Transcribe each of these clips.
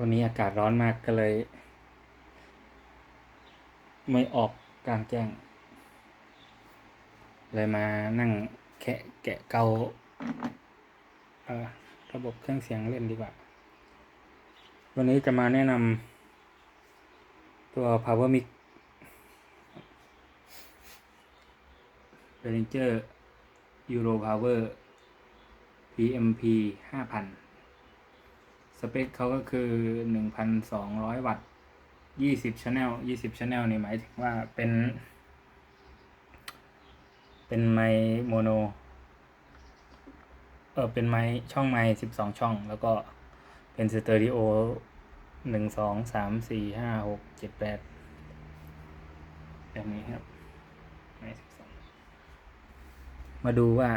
วันนี้อากาศร้อนมากก็เลย ไม่ออกกลางแจ้ง เลยมานั่งแคะแกะเการะบบเครื่องเสียงเล่นดีกว่า วันนี้จะมาแนะนำตัว Power Mic Behringer Euro Power PMP 5000 เปคเขาก็คือ1,200วัตต์20 channel 20 channel นี่หมายถึงว่าเป็น เป็นไมโมโน เออเป็นไมช่องไมค์12ช่อง แล้วก็เป็นสเตอริโอ1 2 3 4 5 6 7 8แปดแบบนี้ครับไมค์12มาดูว่า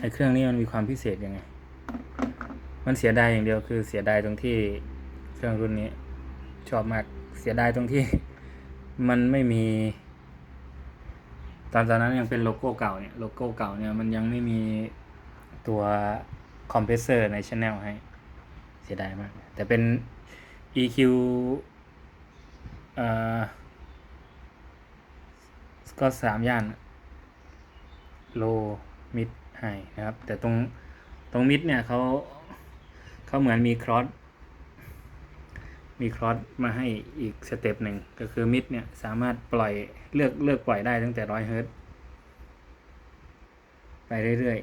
ไอเครื่องนี้มันมีความพิเศษยังไง มันเสียดายอย่างเดียวคือเสียดายตรงที่เครื่องรุ่นนี้ ชอบมากเสียดายตรงที่ มันไม่มี ตอนตอนนั้นยังเป็นโลโก้เก่าเนี่ยโลโก้เก่าเนี่ยมันยังไม่มีตัวคอมเพรสเซอร์ในช anel ให้ เสียดายมาก แต่เป็น EQ เอ่อก็สามย่านโลมิดไฮนะครับ แต่ตรงตรงมิดเนี่ยเขา เขาเหมือนมีครอสมีครอสมาให้อีกสเต็ปหนึ่งก็คือมิดเนี่ยสามารถปล่อยเลือกเลือกปล่อยได้ตั้งแต่ร้อยเฮิร์ตไปเรื่อย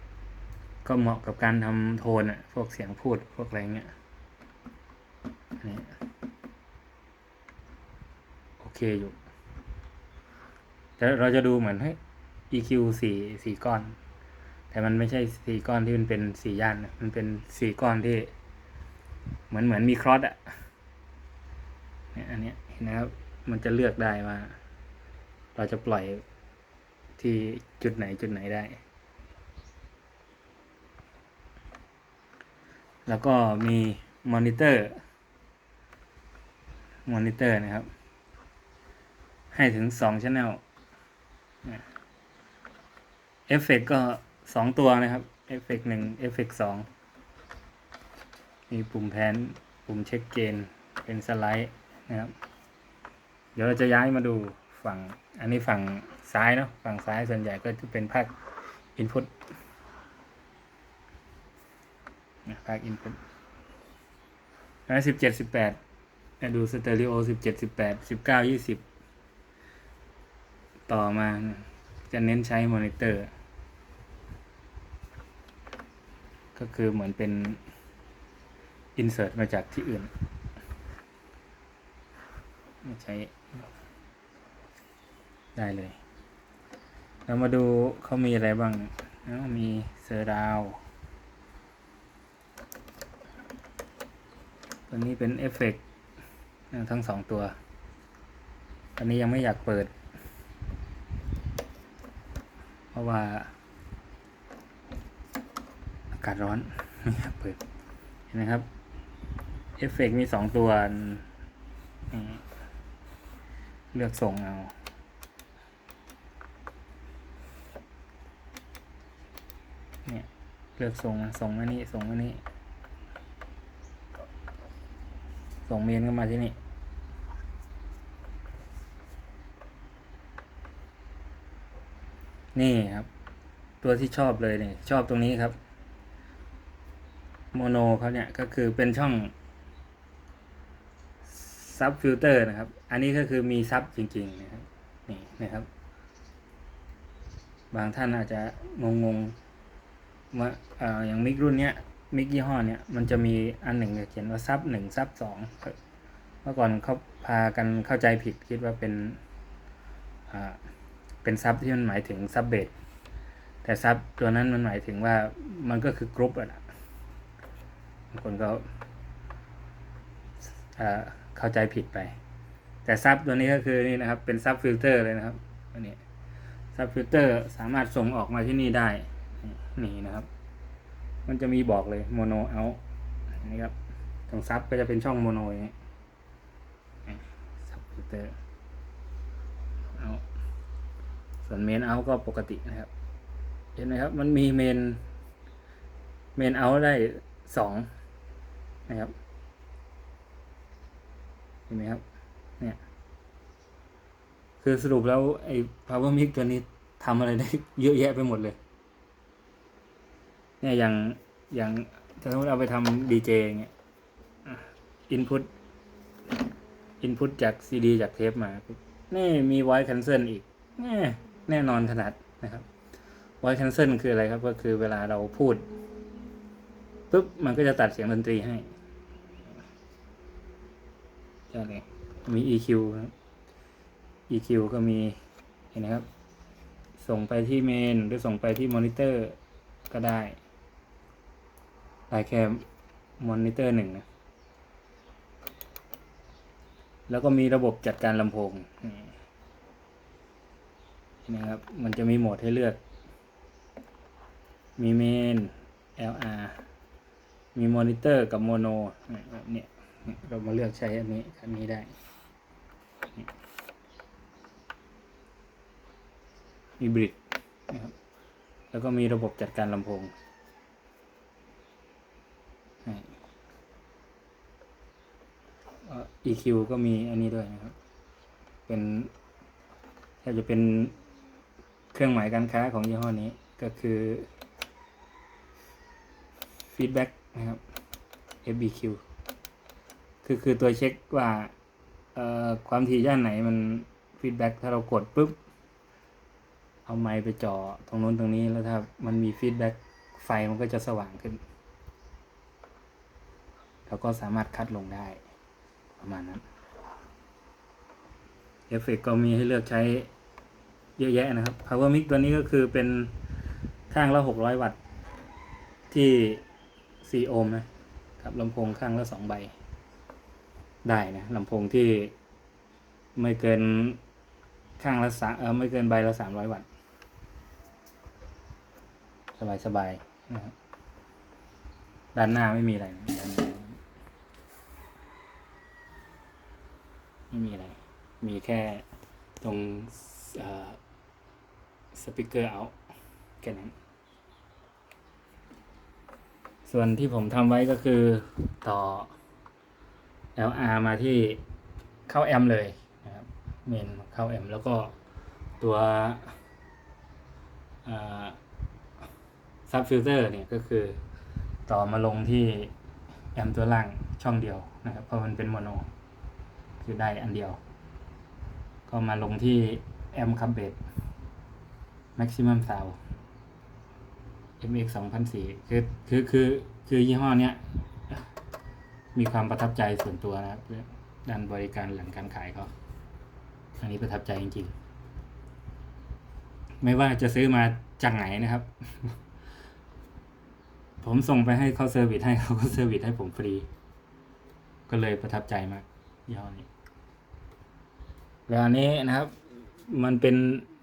ๆ ก็เหมาะกับการทำโทนอะพวกเสียงพูดพวกอะไรเงี้ยนี่โอเคอยู่แต่เราจะดูเหมือนให้ EQ สี่สี่ก้อน แต่มันไม่ใช่สี่ก้อนที่มันเป็นสี่ย่านมันเป็นสี่ก้อนที่ เหมือนเหมือนมีครอสอะเนี่ยอันเนี้ยเห็นนะครับ มันจะเลือกได้ว่า เราจะปล่อยที่จุดไหนจุดไหนได้ แล้วก็มีมอนิเตอร์มอนิเตอร์นะครับ ให้ถึงสองช anel เอฟเฟกก็ สองตัวนะครับเอฟเฟกหนึ่งเอฟเฟกสองมีปุ่มแพนปุ่มเช็คเกณฑ์เป็นสไลด์นะครับ เดี๋ยวเราจะย้ายมาดูฝั่งอันนี้ฝั่งซ้ายเนาะฝั่งซ้ายส่วนใหญ่ก็จะเป็นภาคอินพุตภาคอินพุตแล้วสิบเจ็ดสิบแปดดูสเตอริโอสิบเจ็ดสิบแปดสิบเก้ายี่สิบต่อมาจะเน้นใช้มอนิเตอร์ ก็คือเหมือนเป็นอินเสิร์ตมาจากที่อื่นม่ใช้ได้เลย เรามาดูเขามีอะไรบ้าง มีเซอร์ราว ตัวนี้เป็นเอฟเฟกต์ทั้งสองตัว อันนี้ยังไม่อยากเปิด เพราะว่าากาศร้อนไม่อยากเปิดเห็นไหมครับเอฟเฟกต์มีสองตัวเลือกส่งเอาเนี่ยเลือกส่งส่งมานี่ส่งมานี่ส่งเมนเข้ามาที่นี่นี่ครับ ตัวที่ชอบเลยเนี่ยชอบตรงนี้ครับ โมโนเขาเนี่ยก็คือเป็นช่องซับฟิลเตอร์นะครับ อันนี้ก็คือมีซับจริงๆนะครับนี่นะครับ บางท่านอาจจะงงๆว่าออย่างมิกรุ่นเนี้ยมิกยี่ห้อเนี้ยมันจะมีอันหนึ่งเขียนว่าซับหนึ่งซับสองเมื่อก่อนเขาพากันเข้าใจผิดคิดว่าเป็นเป็นซับที่มันหมายถึงซับเบสแต่ซับตัวนั้นมันหมายถึงว่ามันก็คือกรุ๊ปอะนะ คนก็อ่าเข้าใจผิดไป แต่ซับตัวนี้ก็คือนี่นะครับ เป็นซับฟิลเตอร์เลยนะครับอันนี้ซับฟิลเตอร์สามารถส่งออกมาที่นี่ได้ นี่นะครับ มันจะมีบอกเลยโมโนเอานี่ครับตรงซับก็จะเป็นช่องโมโนอย่างนี้ซับฟิลเตอร์เอาส่วนเมนเอาก็ปกตินะครับ เห็นไหมครับ มันมีเมนเมนเอาได้สอง นะครับ เห็นไหมครับ เนี่ย คือสรุปแล้วไอ้ power mic ตัวนี้ทำอะไรได้เยอะแยะไปหมดเลย เนี่ยอย่างอย่างถ้าสมมติเอาไปทำดีเจเงี้ยอินพุตอินพุตจากซีดีจากเทปมา นี่มี voice cancel อีก แน่แน่นอนขนาดนะครับ voice cancel คืออะไรครับ ก็คือเวลาเราพูดปุ๊บมันก็จะตัดเสียงดนตรีให้ ใช่เลยมี EQ ครับ EQ ก็มีเห็นนะครับ ส่งไปที่เมน หรือส่งไปที่มอนิเตอร์ก็ได้ได้แค่มอนิเตอร์หนึ่งนะ แล้วก็มีระบบจัดการลำโพงนี่เห็นะครับ มันจะมีโหมดให้เลือก มีเมน LR มีมอนิเตอร์กับโมโนเนี้ย เรามาเลือกใช้อันนี้อันนี้ได้มีบริดนะครับแล้วก็มีระบบจัดการลำโพงให้เอ่อ EQ ก็มีอันนี้ด้วยนะครับ เป็นแทบจะเป็นเครื่องหมายการค้าของยี่ห้อนี้ก็คือ feedback นะครับ FBQ คือคือตัวเช็คว่าเอ่อความถี่ย่านไหนมัน feedback ถ้าเรากดปุ๊บ เอาไมค์ไปจ่อตรงนู้นตรงนี้แล้วถ้ามันมี feedback ไฟมันก็จะสว่างขึ้นแล้วก็สามารถคัดลงได้ประมาณนั้นเอฟเฟกก็มีให้เลือกใช้เยอะแยะนะครับ Power Mic ตัวนี้ก็คือเป็นข้างละ 600 วัตต์ที่ 4 โอห์มนะครับลำโพงข้างละ 2 ใบ ได้นะลำโพงที่ไม่เกินข้างละสาเออไม่เกินใบละ300วัตต์สบายสบายๆนะด้านหน้าไม่มีอะไรไม่มีอะไร มีแค่ตรงสปีกเกอร์เอาแค่นั้น ส่วนที่ผมทำไว้ก็คือต่อ LR มาที่เข้าแอมเลยนะครับเมนเข้าแอมแล้วก็ตัวซับฟิลเตอร์เนี่ยก็คือต่อมาลงที่แอมตัวล่างช่องเดียวนะครับ เพราะมันเป็นโมโน คือได้อันเดียว ก็มาลงที่แอมคับเบด maximum sound MX 2004คือคือคือคือยี่ห้อเนี้ย มีความประทับใจส่วนตัวนะครับด้านบริการหลังการขายเขาอันนี้ประทับใจจริงๆ ไม่ว่าจะซื้อมาจากไหนนะครับ ผมส่งไปให้เขาเซอร์วิสให้เขาก็เซอร์วิสให้ผมฟรี ก็เลยประทับใจมากยี่ห้อนี้ แล้วอันนี้นะครับ มันเป็น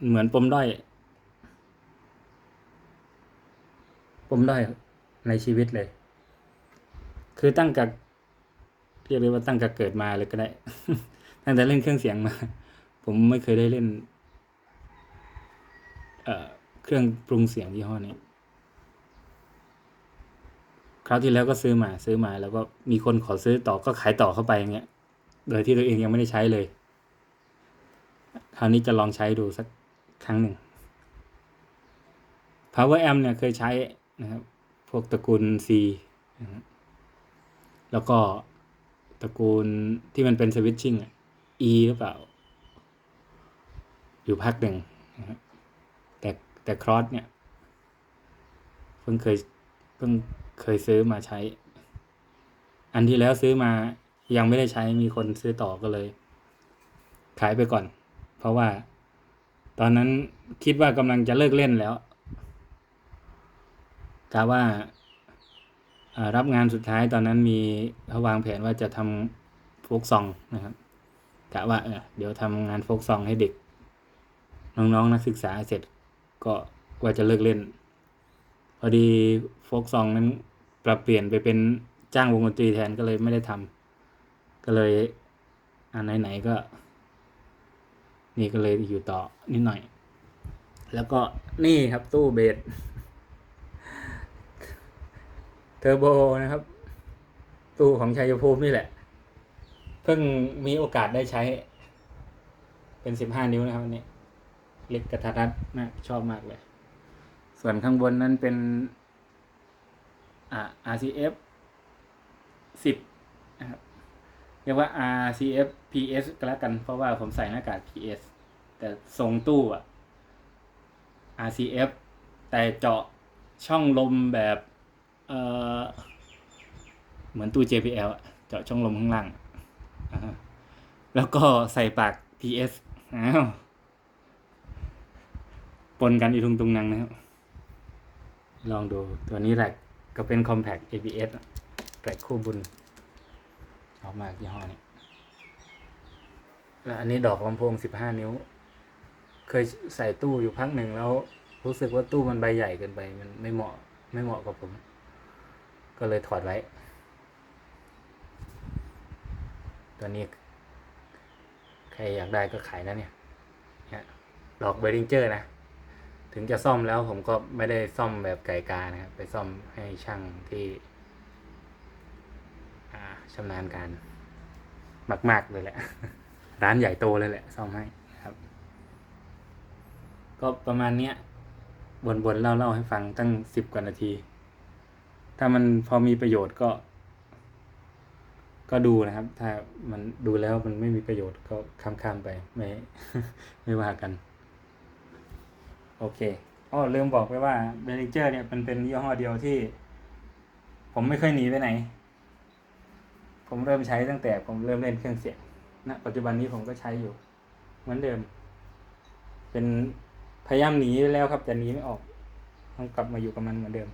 เหมือนปมด้อยปมด้อยในชีวิตเลย คือตั้งกับ เรียกเลยว่าตั้งกับเกิดมาเลยก็ได้ ตั้งแต่เล่นเครื่องเสียงมา ผมไม่เคยได้เล่น เอ่อ เครื่องปรุงเสียงยี่ห้อนี้ คราวที่แล้วก็ซื้อมา ซื้อมาแล้วก็มีคนขอซื้อต่อก็ขายต่อเข้าไปอย่างเงี้ย โดยที่ตัวเองยังไม่ได้ใช้เลย คราวนี้จะลองใช้ดูสักครั้งหนึ่ง Power Amp เนี่ยเคยใช้นะครับ พวกตระกูล C นะครับแล้วก็ ตระกูลที่มันเป็นสวิตชิ่ง E หรือเปล่า อยู่พักหนึ่งแต่แต่ครอสเนี่ย เพิ่งเคยเพิ่งเคยซื้อมาใช้ อันที่แล้วซื้อมายังไม่ได้ใช้มีคนซื้อต่อก็เลย ขายไปก่อน เพราะว่า ตอนนั้นคิดว่ากำลังจะเลิกเล่นแล้วกะว่าอ่า รับงานสุดท้ายตอนนั้นมีเขาวางแผนว่าจะทำโฟกซองนะครับกะว่าเออเดี๋ยวทำงานโฟกซองให้เด็ก น้องๆนักศึกษาเสร็จก็ว่าจะเลิกเล่น พอดีโฟกซองนั้นปรับเปลี่ยนไปเป็นจ้างวงดนตรีแทนก็เลยไม่ได้ทำก็เลยอันไหนๆก็ นี่ก็เลยอยู่ต่อนิดหน่อย แล้วก็นี่ครับตู้เบส เทอร์โบนะครับ ตู้ของชัยภูมินี่แหละ เพิ่งมีโอกาสได้ใช้ เป็นสิบห้านิ้วนะครับอันนี้เล็กกระทัดรัดมากชอบมากเลย ส่วนข้างบนนั้นเป็นอ่า RCF สิบนะครับเรียกว่า RCF PS ก็แล้วกัน เพราะว่าผมใส่หน้ากาก PS แต่ทรงตู้อะ RCF แต่เจาะช่องลมแบบ เอ่อเหมือนตู้ JBL อะเจาะช่องลมข้างล่างอะแล้วก็ใส่ปาก PS อ้าวปนกันอีทุงตุงนังนะครับ ลองดูตัวนี้แหละก็เป็น Compact ABS แกลกคู่บุญชอบมากยี่ห้อนี้แล้วอันนี้ดอกลำโพง15นิ้ว เคยใส่ตู้อยู่พักหนึ่งแล้ว รู้สึกว่าตู้มันใบใหญ่เกินไป มันไม่เหมาะไม่เหมาะกับผม ก็เลยถอดไว้ ตัวนี้ ใครอยากได้ก็ขายนะเนี่ยเนี่ยดอกเบริงเจอร์นะ ถึงจะซ่อมแล้วผมก็ไม่ได้ซ่อมแบบไก่กานะครับ ไปซ่อมให้ช่างที่อาชำนาญการมาก ๆ เลยแหละ ร้านใหญ่โตเลยแหละ ซ่อมให้ครับ ก็ประมาณเนี้ยบนๆเล่าเล่าให้ฟังตั้งสิบกว่านาที ถ้ามันพอมีประโยชน์ก็ ก็ดูนะครับ ถ้ามันดูแล้วมันไม่มีประโยชน์ก็ข้ามๆไป ไม่ไม่ว่ากัน โอเคอ๋อลืมบอกไปว่าเบริเจอร์เนี่ยมันเป็นยี่ห้อเดียวที่ ผมไม่เคยหนีไปไหน ผมเริ่มใช้ตั้งแต่ผมเริ่มเล่นเครื่องเสียงณปัจจุบันนี้ผมก็ใช้อยู่ เหมือนเดิม เป็นพยายามหนีแล้วครับแต่หนีไม่ออกต้องกลับมาอยู่กับมันเหมือนเดิม